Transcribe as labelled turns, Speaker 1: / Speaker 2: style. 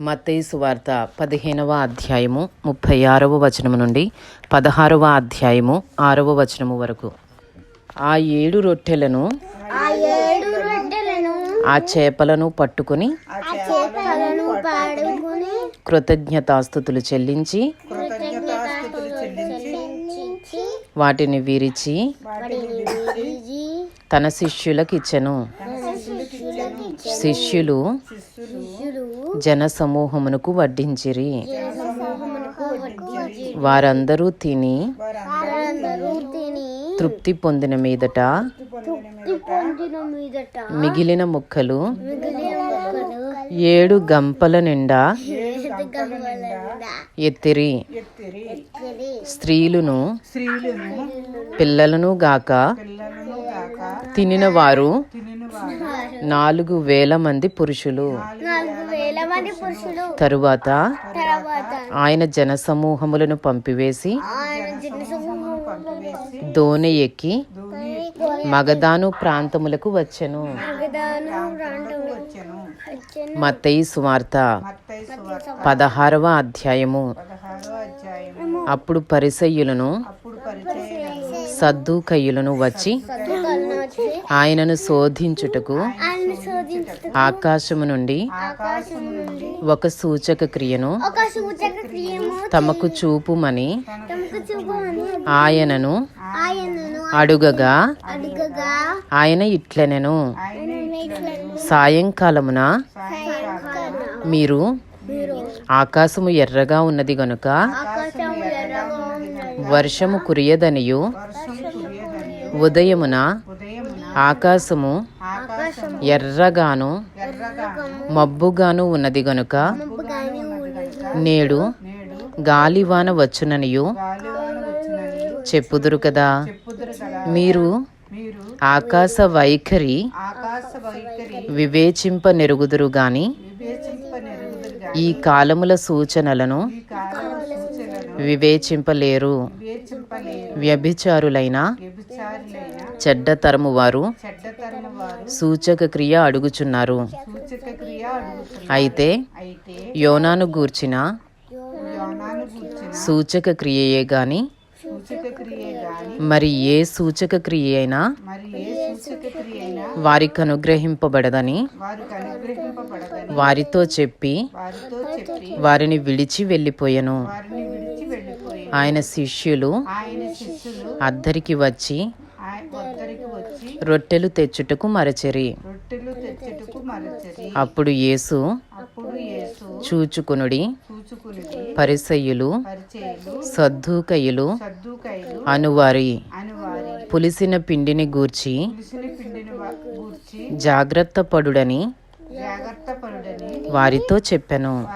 Speaker 1: మత్తయి సువార్త పదిహేనవ అధ్యాయము ముప్పై ఆరవ వచనము నుండి పదహారవ అధ్యాయము ఆరవ వచనము వరకు. ఆ ఏడు రొట్టెలను
Speaker 2: ఆ
Speaker 1: చేపలను పట్టుకుని కృతజ్ఞతాస్థుతులు చెల్లించి
Speaker 2: కృతజ్ఞతాస్తుతులు చెల్లించి
Speaker 1: వాటిని విరిచి తన శిష్యులకిచ్చెను. శిష్యులు
Speaker 2: శిష్యులు
Speaker 1: జనసమూహమునకు వడ్డించిరి. వారందరూ తిని తృప్తి పొందిన మీదట మిగిలిన ముక్కలు ఏడు గంపల నిండా ఎత్తిరి. స్త్రీలును పిల్లలను గాక తినిన వారు నాలుగు వేల మంది పురుషులు. తరువాత ఆయన జనసమూహములను పంపివేసి
Speaker 3: పంపివేసి
Speaker 1: దోణి ఎక్కి మగదాను ప్రాంతములకు వచ్చెను. మత్తయి సువార్త పదహారవ అధ్యాయము. అప్పుడు పరిసయ్యులను సద్దుకయ్యులను వచ్చి ఆయనను శోధించుటకు ఆకాశము నుండి ఒక సూచక క్రియను తమకు చూపుమని ఆయనను అడుగగా ఆయన ఇట్లనెను. సాయంకాలమున
Speaker 3: సాయంకాలం
Speaker 1: మీరు ఆకాశము ఎర్రగా ఉన్నది గనుక వర్షము కురియదనియు. ఉదయమున ఆకాశము
Speaker 3: ఆకాశం
Speaker 1: ఎర్రగాను
Speaker 3: ఎర్రగా
Speaker 1: మబ్బుగాను ఉన్నది గనుక నేడు గాలివాన వచ్చుననియు చెప్పుదురు కదా. మీరు ఆకాశ వైఖరి వివేచింప నెరుగుదురు గాని ఈ కాలముల సూచనలను వివేచింపలేరు. వ్యభిచారులైన చెడ్డ తరము వారు
Speaker 3: చెడ్డతరము వారు
Speaker 1: సూచక క్రియ అడుగుచున్నారు. అయితే యోనాను గూర్చిన సూచక క్రియయే గాని
Speaker 3: సూచక క్రియ గాని
Speaker 1: మరి ఏ సూచక క్రియ అయినా వారికి అనుగ్రహింపబడదని వారితో చెప్పి వారిని విడిచి వెళ్ళిపోయెను. ఆయన శిష్యులు అద్దరికి వచ్చి రొట్టెలు తెచ్చుటకు మరచెరి.
Speaker 3: రొట్టెలు తెచ్చుటకు మరచరి.
Speaker 1: అప్పుడు యేసు
Speaker 3: అప్పుడు యేసు
Speaker 1: చూచుకునుడి
Speaker 3: చూచుకుని
Speaker 1: పరిసయ్యులు
Speaker 3: సద్దుకైలు
Speaker 1: అనువారి.
Speaker 3: అని వారి
Speaker 1: పులిసిన పిండిని గూర్చి జాగ్రత్త పడుడని వారితో
Speaker 2: చెప్పను.